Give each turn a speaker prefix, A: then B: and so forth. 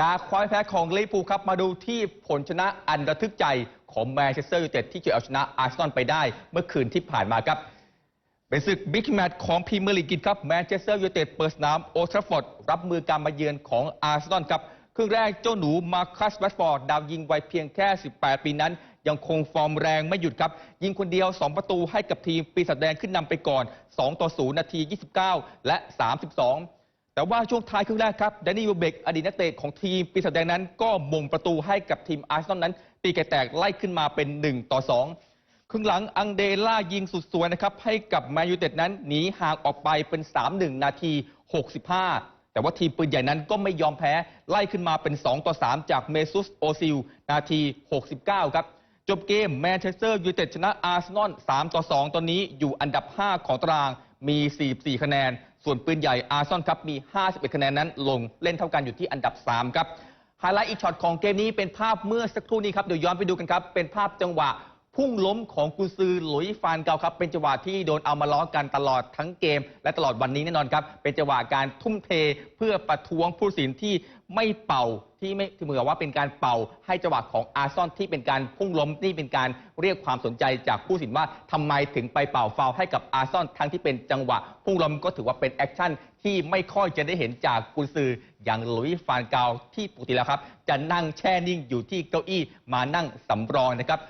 A: จากความแพ้ของลิเวอร์พูลครับมาดูที่ผลชนะอันระทึกใจของแมนเชสเตอร์ยูไนเต็ดที่จะเอาชนะอาร์เซนอลไปได้เมื่อคืนที่ผ่านมาครับ เป็นศึกบิ๊กแมตช์ของพรีเมียร์ลีกครับแมนเชสเตอร์ยูไนเต็ดเปิดสนามโอลด์แทราฟอร์ดรับมือการมาเยือนของอาร์เซนอลครับครึ่งแรกเจ้าหนูมาคัสแรชฟอร์ดดาวยิงไวเพียงแค่ 18 ปีนั้น ยังคงฟอร์มแรงไม่หยุดครับ ยิงคนเดียว 2 ประตูให้กับทีมปีศาจแดงขึ้นนำไปก่อน 2 ต่อ 0 นาที 29 และ 32 แต่ว่าช่วงท้ายครึ่งแรกครับแดนนี่วเบกอดีตนักเตะของทีมปีศาจแดงนั้น ก็มงประตูให้กับทีมอาร์เซนอลนั้น ตีไก่แตกไล่ขึ้นมาเป็น 1 ต่อ 2 ครึ่งหลังอังเดล่ายิงสุดสวยนะครับ ให้กับแมนยูเต็ดนั้นหนีห่างออกไปเป็น 3-1 นาที 65 แต่ว่าทีมปืนใหญ่นั้นก็ไม่ยอมแพ้ไล่ขึ้นมาเป็น 2 ต่อ 3 จากเมซุสโอซิล นาที 69 ครับจบเกมแมนเชสเตอร์ยูไนเต็ดชนะอาร์เซนอล3ต่อ 2 ตอนนี้อยู่อันดับ 5 ของตารางมี 44 คะแนน ส่วนปืนใหญ่อาร์ซอนครับมี 51 คะแนนนั้นลงเล่นเท่ากันอยู่ที่อันดับ 3 ครับไฮไลท์อีกช็อตของเกมนี้เป็นภาพเมื่อสักครู่นี้ครับเดี๋ยวย้อนไปดูกันครับ เป็นภาพจังหวะ พุ่งล้มของกุนซือหลุยฟานเกาครับ เป็นจังหวะที่โดนเอามาล้อกันตลอดทั้งเกม และตลอดวันนี้แน่นอนครับ เป็นจังหวะการทุ่มเทเพื่อประท้วงผู้สินที่ไม่เป่าที่ไม่ที่เหมือนว่าเป็นการเป่า ให้จังหวะของอาร์ซอนที่เป็นการพุ่งล้มนี่เป็นการเรียกความสนใจจากผู้สินว่าทำไมถึงไปเป่าฟาวให้กับอาร์ซอนทั้งที่เป็นจังหวะพุ่งล้มก็ถือว่าเป็นแอคชั่นที่ไม่ค่อยจะได้เห็นจากกุนซืออย่างหลุยฟานเกาที่ปกติแล้วครับ จะนั่งแช่นิ่งอยู่ที่เก้าอี้มานั่งสำรองนะครับ